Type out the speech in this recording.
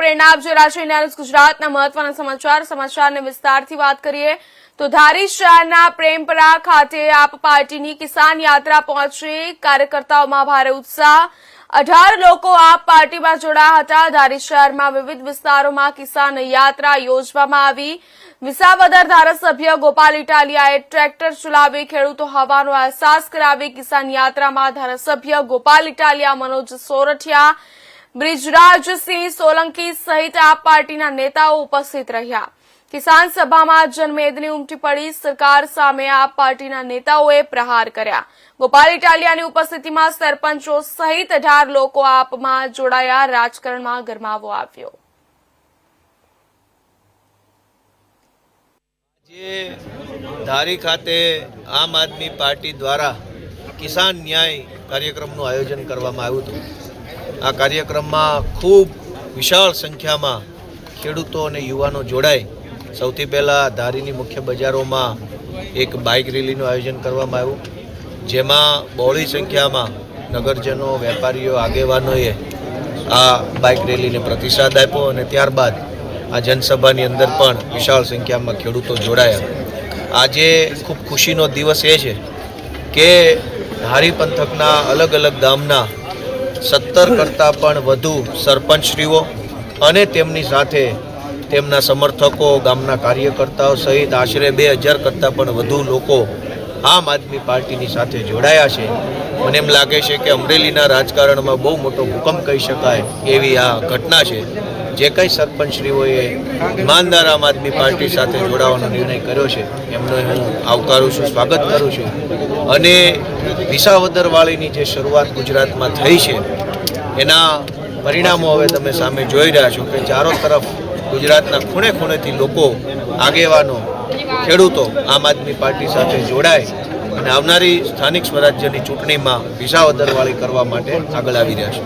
પ્રેરણા આપજો ન્યૂઝ ગુજરાતના મહત્વના સમાચાર. સમાચારને વિસ્તારથી વાત કરીએ તો ધારી શહેરના પ્રેમપરા ખાતે આપ પાર્ટીની કિસાન યાત્રા પહોંચી. કાર્યકર્તાઓમાં ભારે ઉત્સાહ. અઢાર લોકો આપ પાર્ટીમાં જોડાયા હતા. ધારી શહેરમાં વિવિધ વિસ્તારોમાં કિસાન યાત્રા યોજવામાં આવી. વિસાવદર ધારાસભ્ય ગોપાલ ઇટાલિયાએ ટ્રેક્ટર ચલાવી ખેડૂતો હવાનો અહેસાસ કરાવી. કિસાન યાત્રામાં ધારાસભ્ય ગોપાલ ઇટાલિયા, મનોજ સોરઠિયા બ્રિજરાજસિંહ સોલંકી સહિત આ પાર્ટીના નેતાઓ ઉપસ્થિત રહ્યા. કિસાન સભામાં જનમેદની ઉમટી પડી. સરકાર સામે આ પાર્ટીના નેતાઓએ પ્રહાર કર્યા. ગોપાલ ઇટાલિયાની ઉપસ્થિતિમાં સરપંચો સહિત અઢાર લોકો આપમાં જોડાયા. રાજકારણમાં ગરમાવો આવ્યો. ધારી ખાતે આમ આદમી પાર્ટી દ્વારા કિસાન ન્યાય કાર્યક્રમનું આયોજન કરવામાં આવ્યું હતું. આ કાર્યક્રમમાં ખૂબ વિશાળ સંખ્યામાં ખેડૂતો અને યુવાનો જોડાય. સૌથી પહેલાં ધારીની મુખ્ય બજારોમાં એક બાઇક રેલીનું આયોજન કરવામાં આવ્યું, જેમાં બહોળી સંખ્યામાં નગરજનો, વેપારીઓ, આગેવાનોએ આ બાઇક રેલીને પ્રતિસાદ આપ્યો અને ત્યારબાદ આ જનસભાની અંદર પણ વિશાળ સંખ્યામાં ખેડૂતો જોડાયા. આજે ખૂબ ખુશીનો દિવસ એ છે કે ધારી પંથકના અલગ અલગ ગામના સત્તર કરતાં પણ વધુ સરપંચશ્રીઓ અને તેમની સાથે તેમના સમર્થકો, ગામના કાર્યકર્તાઓ સહિત આશરે બે હજાર કરતાં પણ વધુ લોકો આમ આદમી પાર્ટીની સાથે જોડાયા છે. મને એમ લાગે છે કે અમરેલીના રાજકારણમાં બહુ મોટો ભૂકંપ કહી શકાય એવી આ ઘટના છે. જે કંઈ સરપંચશ્રીઓએ ઈમાનદાર આમ આદમી પાર્ટી સાથે જોડાવાનો નિર્ણય કર્યો છે, એમનો હું આવકારું છું, સ્વાગત કરું છું. અને વિસાવદરવાળીની જે શરૂઆત ગુજરાતમાં થઈ છે, એના પરિણામો હવે તમે સામે જોઈ રહ્યા છો કે ચારો તરફ ગુજરાતના ખૂણે ખૂણેથી લોકો આગેવાનો, ખેડૂતો આમ આદમી પાર્ટી સાથે જોડાય અને આવનારી સ્થાનિક સ્વરાજ્યની ચૂંટણીમાં વિસાવદરવાળી કરવા માટે આગળ આવી રહ્યા છે.